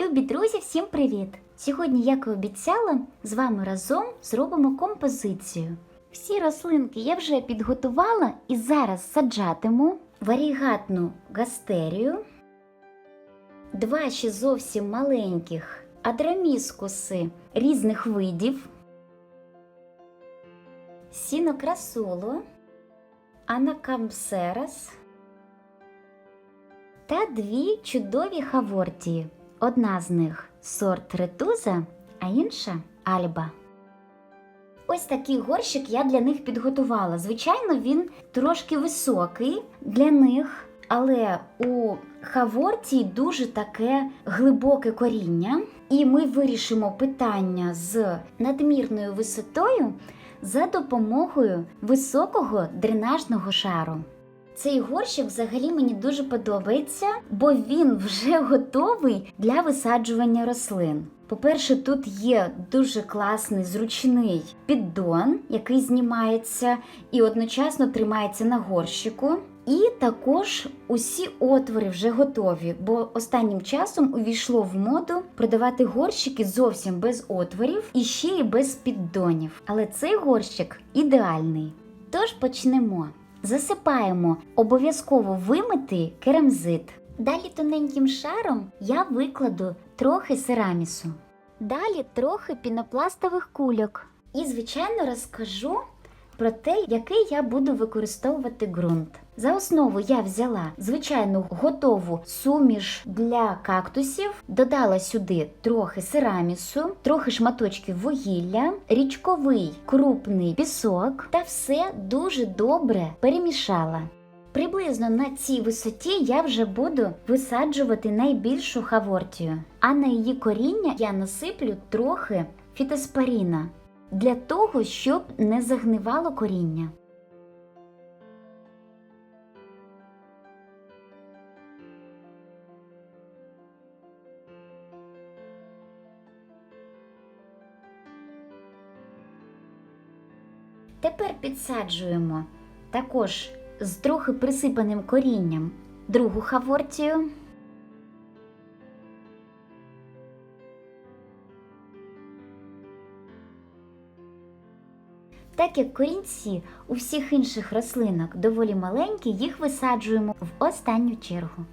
Любі друзі, всім привіт! Сьогодні, як і обіцяла, з вами разом зробимо композицію. Всі рослинки я вже підготувала і зараз саджатиму варігатну гастерію, два ще зовсім маленьких адраміскуси різних видів, сінокрасулу, анакампсерас та дві чудові хавортії. Одна з них сорт ретуза, а інша альба. Ось такий горщик я для них підготувала. Звичайно, він трошки високий для них, але у хавортії дуже таке глибоке коріння. І ми вирішимо питання з надмірною висотою за допомогою високого дренажного шару. Цей горщик взагалі мені дуже подобається, бо він вже готовий для висаджування рослин. По-перше, тут є дуже класний зручний піддон, який знімається і одночасно тримається на горщику. І також усі отвори вже готові, бо останнім часом увійшло в моду продавати горщики зовсім без отворів і ще й без піддонів. Але цей горщик ідеальний. Тож почнемо. Засипаємо обов'язково вимити керамзит. Далі тоненьким шаром я викладу трохи серамісу. Далі трохи пінопластових кульок. І, звичайно, розкажу про те, який я буду використовувати ґрунт. За основу я взяла звичайну готову суміш для кактусів, додала сюди трохи серамісу, трохи шматочків вугілля, річковий крупний пісок та все дуже добре перемішала. Приблизно на цій висоті я вже буду висаджувати найбільшу хавортію, а на її коріння я насиплю трохи фітоспоріна для того, щоб не загнивало коріння. Тепер підсаджуємо також з трохи присипаним корінням другу хавортію. Так як корінці у всіх інших рослинок доволі маленькі, їх висаджуємо в останню чергу.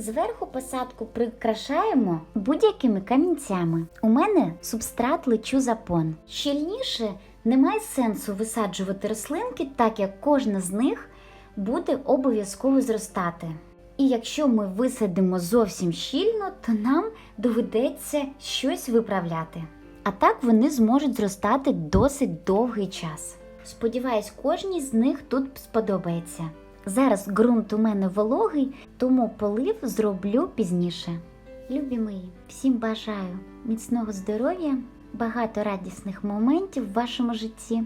Зверху посадку прикрашаємо будь-якими камінцями. У мене субстрат лечу запон. Щільніше немає сенсу висаджувати рослинки, так як кожна з них буде обов'язково зростати. І якщо ми висадимо зовсім щільно, то нам доведеться щось виправляти. А так вони зможуть зростати досить довгий час. Сподіваюсь, кожній з них тут сподобається. Зараз ґрунт у мене вологий, тому полив зроблю пізніше. Любі мої, всім бажаю міцного здоров'я, багато радісних моментів в вашому житті,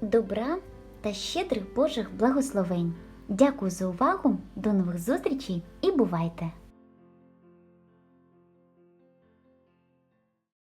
добра та щедрих Божих благословень. Дякую за увагу, до нових зустрічей і бувайте!